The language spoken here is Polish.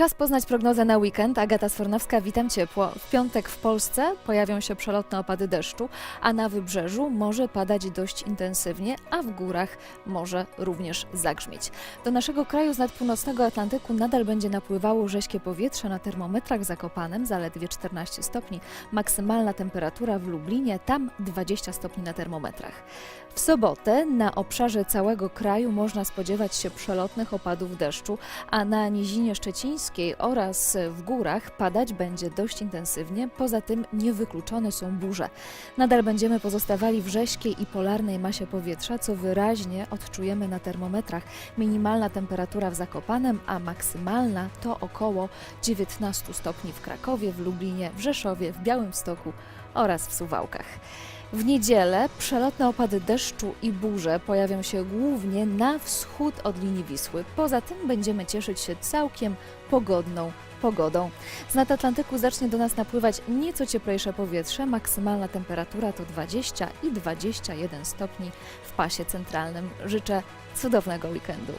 Czas poznać prognozę na weekend. Agata Sfornowska, witam ciepło. W piątek w Polsce pojawią się przelotne opady deszczu, a na wybrzeżu może padać dość intensywnie, a w górach może również zagrzmieć. Do naszego kraju z północnego Atlantyku nadal będzie napływało rześkie powietrze na termometrach w Zakopanem zaledwie 14 stopni. Maksymalna temperatura w Lublinie tam 20 stopni na termometrach. W sobotę na obszarze całego kraju można spodziewać się przelotnych opadów deszczu, a na Nizinie Szczecińskiej oraz w górach padać będzie dość intensywnie. Poza tym niewykluczone są burze. Nadal będziemy pozostawali w rześkiej i polarnej masie powietrza, co wyraźnie odczujemy na termometrach. Minimalna temperatura w Zakopanem, a maksymalna to około 19 stopni w Krakowie, w Lublinie, w Rzeszowie, w Białymstoku oraz w Suwałkach. W niedzielę przelotne opady deszczu i burze pojawią się głównie na wschód od linii Wisły. Poza tym będziemy cieszyć się całkiem pogodną pogodą. Z nad Atlantyku zacznie do nas napływać nieco cieplejsze powietrze. Maksymalna temperatura to 20 i 21 stopni w pasie centralnym. Życzę cudownego weekendu.